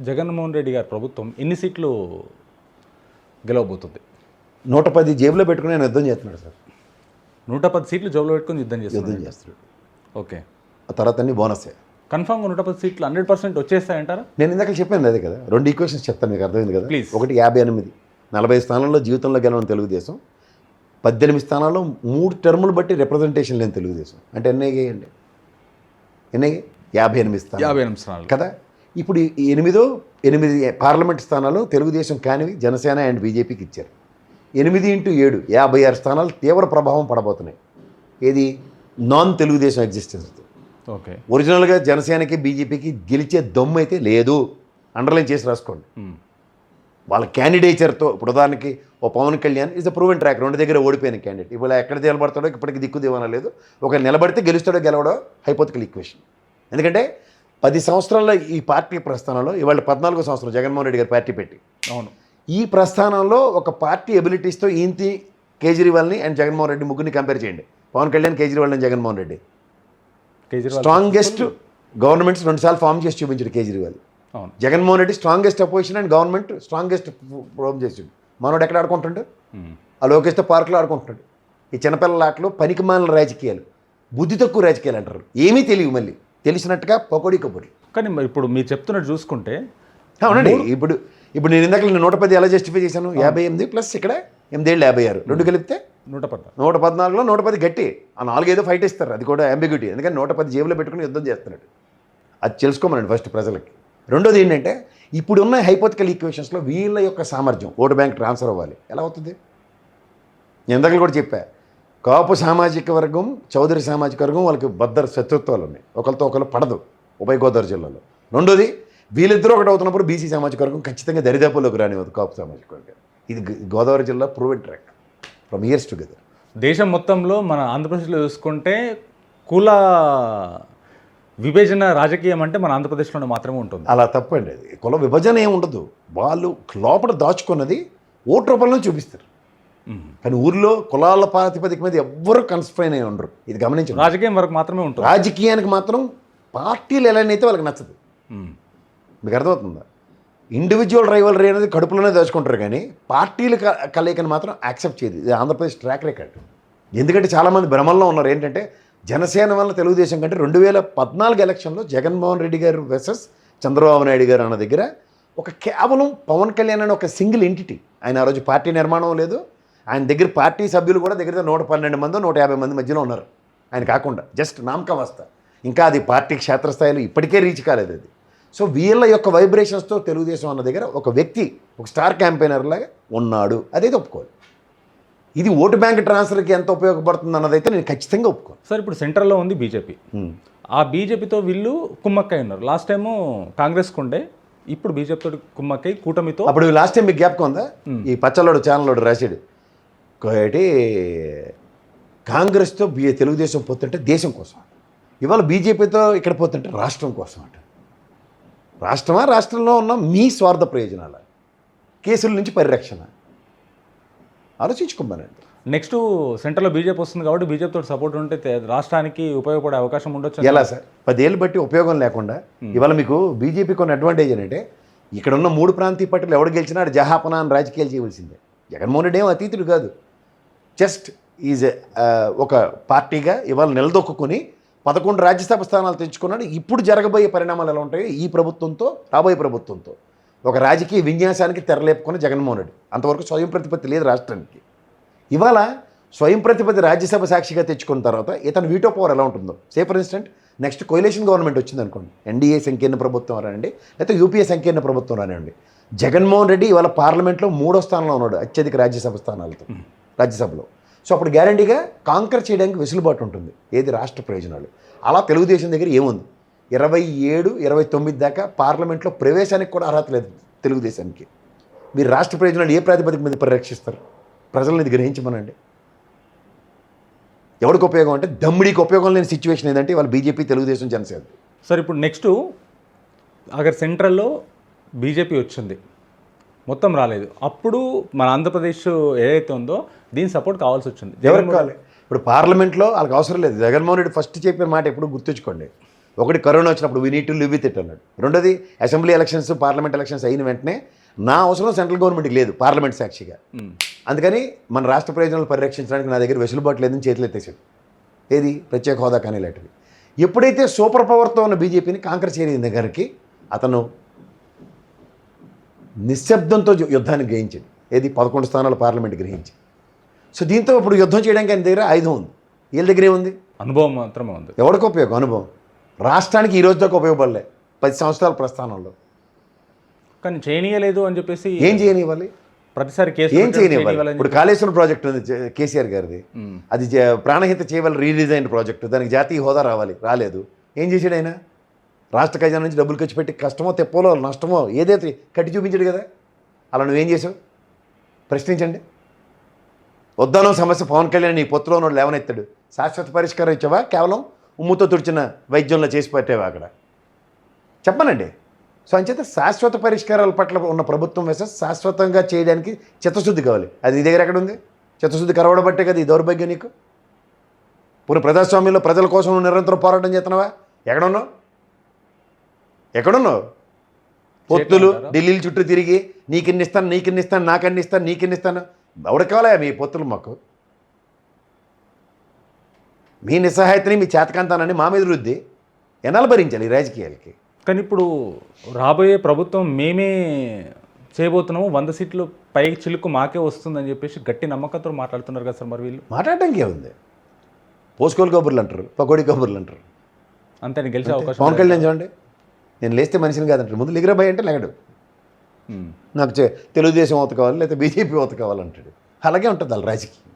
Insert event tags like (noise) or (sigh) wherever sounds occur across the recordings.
జగన్మోహన్ రెడ్డి గారి ప్రభుత్వం ఎన్ని సీట్లు గెలవబోతుంది? నూట పది జేబులో పెట్టుకుని ఆయన యుద్ధం చేస్తున్నాడు సార్. నూట పది సీట్లు జోబులో పెట్టుకొని యుద్ధం యుద్ధం చేస్తుంది చేస్తున్నాడు. ఓకే. ఆ తర్వాత అన్ని బోనసే. కన్ఫామ్గా నూట పది సీట్లు హండ్రెడ్ పర్సెంట్ వచ్చేస్తాయంటారా? నేను ఇందాక చెప్పాను అదే కదా. రెండు ఈక్వేషన్స్ చెప్తాను మీకు అర్థమైంది కదా. Please. ఒకటి యాభై ఎనిమిది నలభై స్థానాల్లో జీవితంలో గెలవని తెలుగుదేశం. పద్దెనిమిది స్థానాల్లో మూడు టర్ములు బట్టి రిప్రజెంటేషన్ లేని తెలుగుదేశం. అంటే ఎన్ని అయ్యాయండి? ఎన్ని అయ్యాయి? యాభై ఎనిమిది స్థానాలు. యాభై ఎనిమిది స్థానాలు. కదా? ఇప్పుడు ఎనిమిదో ఎనిమిది పార్లమెంట్ స్థానాలు తెలుగుదేశం కానివి జనసేన అండ్ బీజేపీకి ఇచ్చారు. ఎనిమిది ఇంటూ ఏడు యాభై ఆరు స్థానాలు తీవ్ర ప్రభావం పడబోతున్నాయి. ఏది? Non Telugudesam existence okay. ఒరిజినల్గా జనసేనకి బీజేపీకి గెలిచే దమ్ము అయితే లేదు. అండర్లైన్ చేసి రాసుకోండి. వాళ్ళ క్యాండిడేచర్తో ఇప్పుడు ఉదాహరణకి ఓ Pawan Kalyan is a proven track రెండు దగ్గర ఓడిపోయిన క్యాండిడేట్ ఇవాళ ఎక్కడ నిలబడతాడో ఇప్పటికి దిక్కు దివానా లేదు. ఒక నిలబడితే గెలుస్తాడో గెలవడో హైపోతికల్ ఈక్వేషన్ ఎందుకంటే పది సంవత్సరాల్లో ఈ పార్టీ ప్రస్థానంలో ఇవాళ పద్నాలుగో సంవత్సరం జగన్మోహన్ రెడ్డి గారు పార్టీ పెట్టి. అవును. ఈ ప్రస్థానంలో ఒక పార్టీ ఎబిలిటీస్తో ఈంతి కేజ్రీవాల్ని అండ్ జగన్మోహన్ రెడ్డి ముగ్గురిని కంపేర్ చేయండి. Pawan Kalyan Kejriwal and Jaganmohan Reddy. Kejriwal strongest governments రెండుసార్లు ఫామ్ చేసి చూపించాడు కేజ్రీవాల్. అవును. Jaganmohan Reddy strongest opposition and government strongest form చేసిండు మనోడు ఎక్కడ ఆడుకుంటుండు. ఆ లోకేష్తో పార్కులో ఆడుకుంటున్నాడు ఈ చిన్నపిల్లల ఆటలు పనికి మాలిన రాజకీయాలు. బుద్ధి తక్కువ రాజకీయాలు అంటారు. ఏమీ తెలియవు మళ్ళీ. తెలిసినట్టుగా పకోడీ కబుర్లు కానీ మరి ఇప్పుడు మీరు చెప్తున్నట్టు చూసుకుంటే అవునండి ఇప్పుడు ఇప్పుడు నేను ఇందాక నేను నూట పది ఎలా జస్టిఫై చేశాను? యాభై ఎనిమిది ప్లస్ ఇక్కడ ఎనిమిదేళ్ళు యాభై ఆరు. రెండు కలిపితే నూట పద్నాలుగు. నూట పద్నాలుగులో నూట పది గట్టి. ఆ నాలుగైదో ఫైట్ ఇస్తారు అది కూడా అంబిగ్యూటీ ఎందుకంటే నూట పది జేబులో పెట్టుకుని యుద్ధం చేస్తున్నాడు. అది తెలుసుకోమనండి ఫస్ట్ ప్రజలకి. రెండోది ఏంటంటే ఇప్పుడున్న హైపోతికల్ ఈక్వేషన్స్లో వీళ్ళ యొక్క సామర్థ్యం ఓటు బ్యాంక్ ట్రాన్స్ఫర్ అవ్వాలి. ఎలా అవుతుంది? నేను ఇందాక కూడా చెప్పా కాపు సామాజిక వర్గం చౌదరి సామాజిక వర్గం వాళ్ళకి బద్దర శత్రుత్వాలు ఉన్నాయి. ఒకరితో ఒకరు పడదు ఉభయ గోదావరి జిల్లాలో. రెండోది వీళ్ళిద్దరూ ఒకటి అవుతున్నప్పుడు బీసీ సామాజిక వర్గం ఖచ్చితంగా దరిదాపుల్లోకి రానివ్వదు కాపు సామాజిక వర్గం ఇది గోదావరి జిల్లా proven track from years together దేశం మొత్తంలో మన ఆంధ్రప్రదేశ్లో చూసుకుంటే కుల విభజన రాజకీయం అంటే మన ఆంధ్రప్రదేశ్లోనే మాత్రమే ఉంటుంది. అలా తప్పండి అది. కుల విభజన ఏమి ఉండదు వాళ్ళు లోపల దాచుకున్నది ఓటు రూపంలో చూపిస్తారు. కానీ ఊర్లో కులాల ప్రాతిపదిక మీద ఎవ్వరూ కన్స్ట్రైన్ అయి ఉండరు. ఇది గమనించండి. రాజకీయం వరకు మాత్రమే ఉంటుంది. రాజకీయానికి మాత్రం పార్టీలు ఎలానైతే వాళ్ళకి నచ్చదు. మీకు అర్థమవుతుందా? ఇండివిజువల్ రైవలరీ అనేది కడుపులోనే దాచుకుంటారు కానీ పార్టీల కలయికని మాత్రం యాక్సెప్ట్ చేయదు. ఇది ఆంధ్రప్రదేశ్ ట్రాక్ రికార్డ్ ఎందుకంటే చాలామంది భ్రమంలో ఉన్నారు. ఏంటంటే జనసేన వల్ల తెలుగుదేశం కంటే రెండు వేల పద్నాలుగు ఎలక్షన్లో జగన్మోహన్ రెడ్డి గారు వర్సెస్ చంద్రబాబు నాయుడు గారు అన్న దగ్గర ఒక కేవలం పవన్ కళ్యాణ్ అనే ఒక సింగిల్ ఎంటిటీ ఆయన ఆ రోజు పార్టీ నిర్మాణం లేదు. ఆయన దగ్గర పార్టీ సభ్యులు కూడా దగ్గర నూట పన్నెండు మంది నూట యాభై మంది మధ్యలో ఉన్నారు. ఆయన కాకుండా జస్ట్ నామకావస్థ. ఇంకా అది పార్టీ క్షేత్రస్థాయిలో ఇప్పటికే రీచ్ కాలేదు అది. సో వీళ్ళ యొక్క వైబ్రేషన్స్తో తెలుగుదేశం అన్న దగ్గర ఒక వ్యక్తి ఒక స్టార్ క్యాంపెయినర్ లాగా ఉన్నాడు. అదైతే ఒప్పుకోవాలి. ఇది ఓటు బ్యాంక్ ట్రాన్స్ఫర్కి ఎంత ఉపయోగపడుతుంది అన్నదైతే నేను ఖచ్చితంగా ఒప్పుకోను. సార్ ఇప్పుడు సెంట్రల్లో ఉంది బీజేపీ. ఆ బీజేపీతో వీళ్ళు కుమ్మక్కై ఉన్నారు. లాస్ట్ టైము కాంగ్రెస్కి ఉండే ఇప్పుడు బీజేపీతో కుమ్మక్కై కూటమితో అప్పుడు లాస్ట్ టైం మీకు జ్ఞాపకం ఉందా? ఈ పచ్చలోడు ఛానల్లోడు రాశాడు. ఏంటి కాంగ్రెస్తో బి తెలుగుదేశం పోతుంటే దేశం కోసం. ఇవాళ బీజేపీతో ఇక్కడ పోతుంటే రాష్ట్రం కోసం అంట. రాష్ట్రమా రాష్ట్రంలో ఉన్న మీ స్వార్థ ప్రయోజనాల? కేసుల నుంచి పరిరక్షణ. ఆలోచించుకోమనండి. నెక్స్ట్ సెంటర్లో బీజేపీ వస్తుంది కాబట్టి బీజేపీతో సపోర్ట్ ఉంటే రాష్ట్రానికి ఉపయోగపడే అవకాశం ఉండొచ్చు ఎలా సార్? పదేళ్ళు బట్టి ఉపయోగం లేకుండా ఇవాళ మీకు బీజేపీకి ఉన్న అడ్వాంటేజ్ ఏంటంటే ఇక్కడ ఉన్న మూడు ప్రాంతీయ పార్టీలు ఎవడు గెలిచినా జహాపనా అని రాజకీయాలు చేయవలసిందే. జగన్మోహన్ రెడ్డి ఏం అతీతుడు కాదు. జస్ట్ ఈజ్ ఒక పార్టీగా ఇవాళ నిలదొక్కుని పదకొండు రాజ్యసభ స్థానాలు తెచ్చుకున్నాడు ఇప్పుడు జరగబోయే పరిణామాలు ఎలా ఉంటాయో ఈ ప్రభుత్వంతో రాబోయే ప్రభుత్వంతో. ఒక రాజకీయ విన్యాసానికి తెరలేపుకుని జగన్మోహన్ రెడ్డి. అంతవరకు స్వయం ప్రతిపత్తి లేదు రాష్ట్రానికి. ఇవాళ స్వయం ప్రతిపత్తి రాజ్యసభ సాక్షిగా తెచ్చుకున్న తర్వాత ఇతను వీటో పవర్ ఎలా ఉంటుందో. Say for instant next coalition government వచ్చింది అనుకోండి. ఎన్డీఏ సంకీర్ణ ప్రభుత్వం రానండి లేకపోతే యూపీఏ సంకీర్ణ ప్రభుత్వం రానండి జగన్మోహన్ రెడ్డి ఇవాళ పార్లమెంట్లో మూడో స్థానంలో ఉన్నాడు అత్యధిక రాజ్యసభ స్థానాలతో. రాజ్యసభలో. సో అప్పుడు గ్యారంటీగా కాంకర్ చేయడానికి వెసులుబాటు ఉంటుంది. ఏది రాష్ట్ర ప్రయోజనాలు? అలా తెలుగుదేశం దగ్గర ఏముంది? ఇరవై ఏడు ఇరవై తొమ్మిది దాకా పార్లమెంట్లో ప్రవేశానికి కూడా అర్హత లేదు తెలుగుదేశానికి. మీరు రాష్ట్ర ప్రయోజనాలు ఏ ప్రాతిపదిక మీద పరిరక్షిస్తారు? ప్రజలను ఇది గ్రహించమనండి. ఎవరికి ఉపయోగం అంటే దమ్ముడికి ఉపయోగం లేని సిచ్యువేషన్ ఏంటంటే వాళ్ళు బీజేపీ తెలుగుదేశం జనసేన. సార్ ఇప్పుడు నెక్స్ట్ అగర్ సెంట్రల్లో బీజేపీ వచ్చింది. మొత్తం రాలేదు. అప్పుడు మన ఆంధ్రప్రదేశ్ ఏదైతే ఉందో దీని సపోర్ట్ కావాల్సి వచ్చింది. ఎవరికి కావాలి. ఇప్పుడు పార్లమెంట్లో వాళ్ళకి అవసరం లేదు. జగన్మోహన్ రెడ్డి ఫస్ట్ చెప్పిన మాట ఎప్పుడు గుర్తుంచుకోండి. ఒకటి కరోనా వచ్చినప్పుడు we need to live with it అన్నాడు. రెండోది అసెంబ్లీ ఎలక్షన్స్ పార్లమెంట్ ఎలక్షన్స్ అయిన వెంటనే నా అవసరం సెంట్రల్ గవర్నమెంట్కి లేదు పార్లమెంట్ సాక్షిగా. అందుకని మన రాష్ట్ర ప్రయోజనాలు పరిరక్షించడానికి నా దగ్గర వెసులుబాటు లేదని చేతులు ఎత్తేసాడు ఏది? ప్రత్యేక హోదా కానీ ఇలాంటివి ఎప్పుడైతే సూపర్ పవర్తో ఉన్న బీజేపీని కాంకర్ చేయని దగ్గరికి అతను నిశ్శబ్దంతో యుద్ధాన్ని గ్రహించాడు ఏది? పదకొండు స్థానాలు పార్లమెంట్ గ్రహించి. సో దీంతో ఇప్పుడు యుద్ధం చేయడానికి ఆయన దగ్గర ఆయుధం ఉంది. వీళ్ళ దగ్గర ఏముంది అనుభవం మాత్రమే ఉంది. ఎవరికి ఉపయోగం? అనుభవం. రాష్ట్రానికి ఈ రోజు దాకా ఉపయోగపడలే. పది సంవత్సరాల ప్రస్థానంలో. కానీ చేయనీయలేదు అని చెప్పేసి ఏం చేయనివ్వాలి ప్రతిసారి కేసు ఏం చేయనివ్వాలి ఇప్పుడు కాళేశ్వరం ప్రాజెక్ట్ ఉంది కేసీఆర్ గారిది. అది ప్రాణహిత చేయవల రీడిజైన్ ప్రాజెక్టు. దానికి జాతీయ హోదా రావాలి. రాలేదు. ఏం చేశాడు ఆయన? రాష్ట్ర ఖజానా నుంచి డబ్బులు ఖర్చు పెట్టి కష్టమో తెప్పలో నష్టమో ఏదైతే కట్టి చూపించాడు కదా అలా నువ్వేం చేసావు? ప్రశ్నించండి. వద్దానో సమస్య పవన్ కళ్యాణ్ నీ పొత్తులో ఉన్నాడు లేవనెత్తాడు. శాశ్వత పరిష్కారం ఇచ్చావా? కేవలం ఉమ్ముతో తుడిచిన వైద్యంలో చేసి పెట్టేవా అక్కడ? చెప్పనండి. సో అంచేత శాశ్వత పరిష్కారాల పట్ల ఉన్న ప్రభుత్వం వేసే శాశ్వతంగా చేయడానికి చిత్తశుద్ధి కావాలి. అది నీ దగ్గర ఎక్కడ ఉంది చిత్తశుద్ధి కరవడబట్టే కదా ఈ దౌర్భాగ్యం నీకు? ఇప్పుడు ప్రజాస్వామ్యంలో ప్రజల కోసం నిరంతరం పోరాటం చేస్తున్నావా? ఎక్కడున్నావు? ఎక్కడున్నావు? పొత్తులు ఢిల్లీల చుట్టూ తిరిగి నీకిన్ని ఇస్తాను నీకిన్ని ఇస్తాను నాకన్ని ఇస్తాను నీకిన్ని ఇస్తాను ఎవరికి కావాలా మీ పొత్తులు మాకు? మీ నిస్సహాయతని మీ చేతకాంతానని మా మీద రుద్ది ఎన్నాళ్ళు భరించాలి ఈ రాజకీయాలకి? కానీ ఇప్పుడు రాబోయే ప్రభుత్వం మేమే చేయబోతున్నాము వంద సీట్లు పై చిలుకు మాకే వస్తుందని చెప్పేసి గట్టి నమ్మకంతో మాట్లాడుతున్నారు కదా సార్ మరి వీళ్ళు? మాట్లాడడానికి ఏముంది? పోసుకోలు కబుర్లు అంటారు పకోడీ కబుర్లు అంటారు. అంతే గెలిచే అవకాశం పవన్ కళ్యాణ్ చూడండి. నేను లేస్తే మనిషిని కాదంటారు ముందు లిగరబాయ్ అంటే లెగడు. ఉమ్. నాకు చే- తెలుగుదేశం ఓత కావాలి లేదా బీజేపీ ఓత కావాలంటాడు అలాగే ఉంటుంది వాళ్ళ రాజకీయం.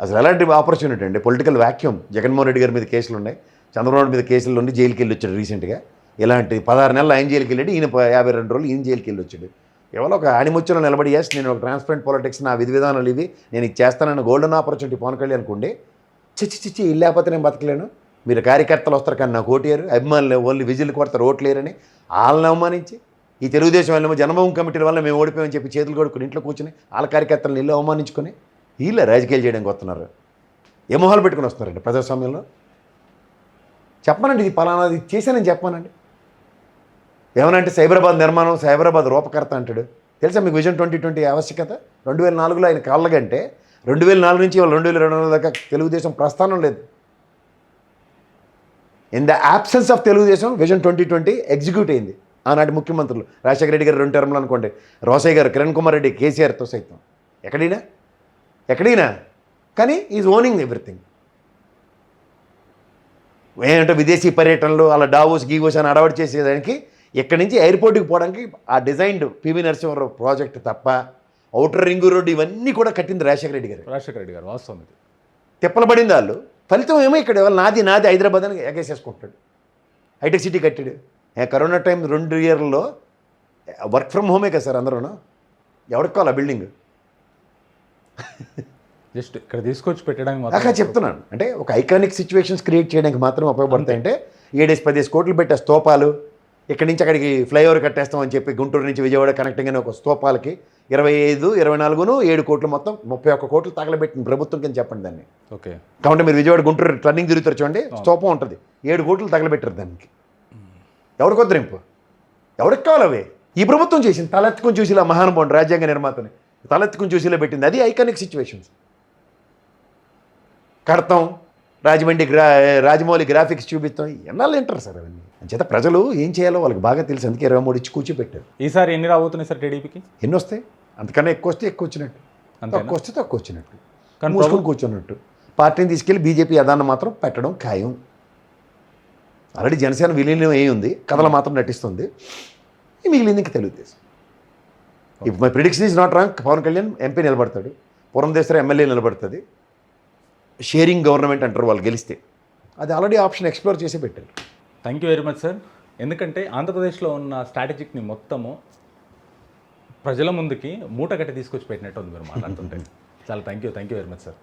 అసలు ఎలాంటి ఆపర్చునిటీ అండి? Political vacuum. జగన్మోహన్ రెడ్డి గారి మీద కేసులు ఉన్నాయి. చంద్రబాబు మీద కేసులు ఉండి జైలుకి వెళ్ళి వచ్చాడు రీసెంట్గా. ఇలాంటి పదహారు నెలలు ఆయన జైలుకి వెళ్ళాడు. ఈయన యాభై రెండు రోజులు ఈయన జైలుకి వెళ్ళి వచ్చాడు. ఎవరో ఒక ఆణిముచ్చులో నిలబడి ఎస్ నేను ఒక ట్రాన్స్పరెంట్ పాలిటిక్స్ నా విధి విధానాలు ఇవి. నేను ఇది చేస్తానన్న గోల్డెన్ ఆపర్చునిటీ పవన్ కళ్యాణ్ ఉండే. చిచ్చి చిచ్చి ఇల్లు లేకపోతే నేను బతకలేను. మీరు కార్యకర్తలు వస్తారు కానీ నాకు ఓటేరు అభిమానులు ఓన్లీ విజిల్ కొడతారు ఓట్లేరని వాళ్ళని అవమానించి ఈ తెలుగుదేశం వాళ్ళేమో జన్మభూమి కమిటీల వల్ల మేము ఓడిపోయామని చెప్పి చేతులు కొడుకుని ఇంట్లో కూర్చొని వాళ్ళ కార్యకర్తలను ఇల్లు అవమానించుకొని వీళ్ళే రాజకీయాలు చేయడానికి వస్తున్నారు. ఏ మొహాలు పెట్టుకుని వస్తున్నారండి ప్రజాస్వామ్యంలో? చెప్పనండి ఇది పలానాది చేశానని చెప్పానండి. ఏమనంటే సైబరాబాద్ నిర్మాణం సైబరాబాద్ రూపకర్త అంటాడు. తెలుసా మీకు విజన్ ట్వంటీ ట్వంటీ ఆవశ్యకత? రెండు వేల నాలుగులో ఆయన కాళ్ళగంటే రెండు వేల నాలుగు నుంచి వాళ్ళు రెండు వేల రెండు వందల దాకా తెలుగుదేశం ప్రస్థానం లేదు. In the absence of Telugudesam vision twenty twenty execute అయింది. ఆనాటి ముఖ్యమంత్రులు. రాజశేఖర రెడ్డి గారు రెండు టర్మ్లు అనుకోండి. రోసయ్య గారు కిరణ్ కుమార్ రెడ్డి కేసీఆర్తో సైతం. ఎక్కడైనా? ఎక్కడైనా? కానీ ఈజ్ ఓనింగ్ ఎవ్రీథింగ్ ఏంటంటే విదేశీ పర్యటనలు అలా డావోస్ గీవోస్ అని అడవాడు చేసేదానికి ఇక్కడి నుంచి ఎయిర్పోర్ట్కి పోవడానికి ఆ డిజైన్డ్ పివి నరసింహారావు ప్రాజెక్ట్ తప్ప అవుటర్ రింగు రోడ్డు ఇవన్నీ కూడా కట్టింది రాజశేఖర రెడ్డి గారు. రాజశేఖర రెడ్డి గారు వాస్తవం తిప్పలబడింది వాళ్ళు. ఫలితం ఏమో ఇక్కడ నాది నాది హైదరాబాద్ అని ఎగేసేసుకుంటాడు. హైటెక్ సిటీ కట్టాడు. కరోనా టైం రెండు ఇయర్లో వర్క్ ఫ్రమ్ హోమే కదా సార్ అందరూ ఎవరికి కావాలి ఆ బిల్డింగ్? జస్ట్ ఇక్కడ తీసుకొచ్చి పెట్టడానికి అక్కడ చెప్తున్నాను. అంటే ఒక ఐకానిక్ సిచ్యువేషన్స్ క్రియేట్ చేయడానికి మాత్రం ఉపయోగపడతాయి. అంటే ఏడేసి పదేసి కోట్లు పెట్టే స్తూపాలు ఇక్కడి నుంచి అక్కడికి ఫ్లైఓవర్ కట్టేస్తామని చెప్పి గుంటూరు నుంచి విజయవాడ కనెక్టింగ్ అనే ఒక స్తూపాలకి ఇరవై ఐదు ఇరవై నాలుగును ఏడు కోట్లు మొత్తం ముప్పై ఒక్క కోట్లు తగలబెట్టిన ప్రభుత్వం కింద చెప్పండి దాన్ని. ఓకే. కాబట్టి మీరు విజయవాడ గుంటూరు టర్నింగ్ తిరుగుతారు చూడండి స్తూపం ఉంటుంది. ఏడు కోట్లు తగలబెట్టారు దానికి. ఎవరికి వద్దరింపు ఎవరికి కావాలి అవి? ఈ ప్రభుత్వం చేసింది తలెత్తుకుని చూసిలా మహానుభావుడు రాజ్యాంగ నిర్మాతని తలెత్తుకుని చూసిలా పెట్టింది. అది ఐకానిక్ సిచ్యువేషన్స్ కడతాం రాజమండ్రి గ్రా రాజమౌళి గ్రాఫిక్స్ చూపిస్తాం. ఎన్నాళ్ళు వింటారు సార్ అవన్నీ? అంచేత ప్రజలు ఏం చేయాలో వాళ్ళకి బాగా తెలుసు. అందుకే ఇరవై మూడు ఇచ్చి కూర్చోబెట్టారు. ఈసారి ఎన్ని రాబోతున్నాయి సార్ టీడీపీకి? ఎన్ని వస్తాయి? అంతకన్నా ఎక్కువ వస్తే ఎక్కువ వచ్చినట్టు? తక్కువ వస్తే తక్కువ వచ్చినట్టు. కానీ మూసుకొని కూర్చున్నట్టు. పార్టీని తీసుకెళ్ళి బీజేపీ యదాన్ని మాత్రం పెట్టడం ఖాయం. ఆల్రెడీ జనసేన విలీనం అయి ఉంది. కథలు మాత్రం నటిస్తుంది. మిగిలింది ఇంకా తెలుగుదేశం. ఇప్పుడు my prediction is not wrong Pawan Kalyan MP నిలబడతాడు. పురంధేశ్వర ఎమ్మెల్యే నిలబడుతుంది. షేరింగ్ గవర్నమెంట్ అంటారు వాళ్ళు గెలిస్తే. అది ఆల్రెడీ ఆప్షన్ ఎక్స్ప్లోర్ చేసి పెట్టారు. Thank you very much sir ఎందుకంటే ఆంధ్రప్రదేశ్లో ఉన్న స్ట్రాటజిక్ని మొత్తము ప్రజల ముందుకి మూట కట్టి తీసుకొచ్చి పెట్టినట్టు ఉంది మీరు మాట్లాడుతుంటే. (laughs) చాలా thank you thank you very much sir